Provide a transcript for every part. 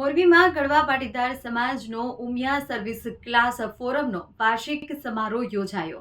મોરબીમાં ગળવા પાટીદાર સમાજનો Umiya service class ફોરમનો વાર્ષિક સમારોહ યોજાયો.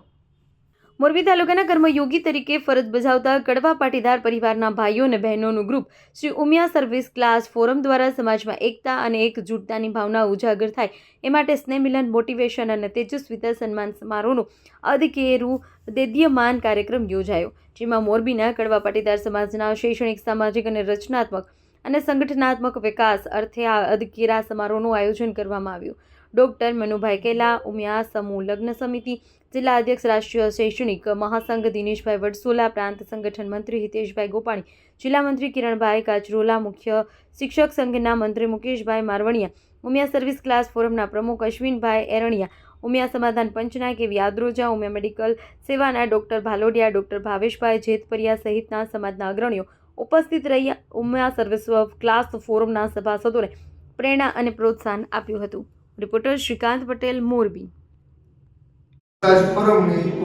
મોરબી તાલુકાના કર્મયોગી તરીકે ફરજ બજાવતા કડવા પાટીદાર પરિવારના ભાઈઓ અને બહેનોનું group Shri Umiya service class forum દ્વારા સમાજમાં એકતા અને એકજૂટતાની ભાવના ઉજાગર થાય. એ માટે સ્નેહમિલન મોટિવેશન અને તેજસ્વીતા સન્માન સમારોહનું અધકેરું દેદીયમાન કાર્યક્રમ યોજાયો, જેમાં મોરબીના કડવા પાટીદાર સમાજના શૈક્ષણિક, સામાજિક અને રચનાત્મક અને સંગઠનાત્મક વિકાસ અર્થે આ અધકેરા સમારોહનું આયોજન કરવામાં આવ્યું. ડોક્ટર મનુભાઈ કેલા, ઉમિયા સમૂહ લગ્ન સમિતિ, જિલ્લા અધ્યક્ષ રાષ્ટ્રીય શૈક્ષણિક મહાસંઘ, દિનેશભાઈ વડસોલા, પ્રાંત સંગઠન મંત્રી હિતેશભાઈ ગોપાણી, જિલ્લા મંત્રી કિરણભાઈ કાચરોલા મુખ્ય શિક્ષક સંઘના મંત્રી મુકેશભાઈ મારવણિયા, ઉમિયા સર્વિસ ક્લાસ ફોરમના પ્રમુખ અશ્વિનભાઈ એરણિયા, ઉમિયા સમાધાન પંચના કે વ્યાદ્રોજા ઉમિયા મેડિકલ સેવાના ડોક્ટર ભાલોડિયા, ડોક્ટર ભાવેશભાઈ જેતપરિયા સહિતના સમાજના અગ્રણીઓ ઉપસ્થિત રહ્યા. ઉમિયા સર્વિસ ક્લાસ ફોરમના સભાસદોને પ્રેરણા અને પ્રોત્સાહન આપ્યું હતું. રિપોર્ટર શ્રીકાંત પટેલ, મોરબી.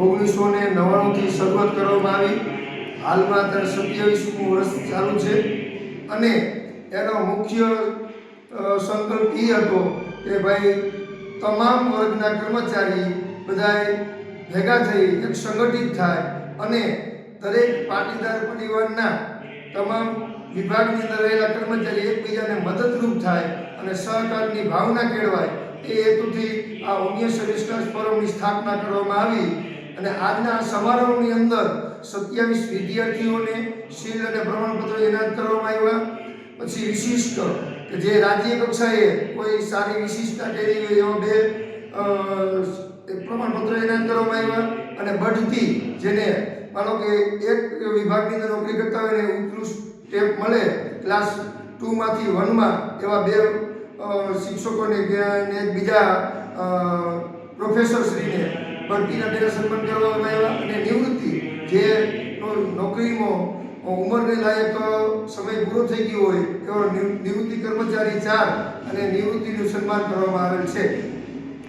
ઓગણીસો ને નવ્વાણુંથી શરૂઆત કરવામાં આવી. હાલમાં અત્યારે સત્યાવીસમું છે અને એનો મુખ્ય સંકલ્પ એ હતો કે ભાઈ તમામ વર્ગના કર્મચારી બધાએ ભેગા થઈ એક સંગઠિત થાય અને દરેક પાટીદાર પરિવારના તમામ વિભાગની અંદર રહેલા કર્મચારી એકબીજાને મદદરૂપ થાય અને સહકારની ભાવના કેળવાય એ હેતુથી આ ઉમિયા સર્વિસ ક્લાસ ફોરમની સ્થાપના કરવામાં આવી અને આજના સમારોહની અંદર સત્યાવીસ વિદ્યાર્થીઓને શીલ અને પ્રમાણપત્રો એનાયત કરવામાં આવ્યા. પછી વિશિષ્ટ કે જે રાજ્ય કક્ષાએ કોઈ સારી વિશિષ્ટતા કરી હોય એવા બે પ્રમાણપત્રો એનાયત કરવામાં આવ્યા અને બઢતી જેને માનો કે એક વિભાગની અંદર નોકરી કરતા હોય ને ઉત્કૃષ્ટ ટેપ મળે ક્લાસ ટુમાંથી વનમાં એવા બે શિક્ષકોને ને બીજા પ્રોફેસરશ્રીને ભરતીના તેને સન્માન કરવામાં આવ્યા અને નિવૃત્તિ. જે નોકરીમાં ઉંમરને લાયક સમય પૂરો થઈ ગયો હોય એવો નિવૃત્તિ કર્મચારી ચાર અને નિવૃત્તિનું સન્માન કરવામાં આવેલ છે.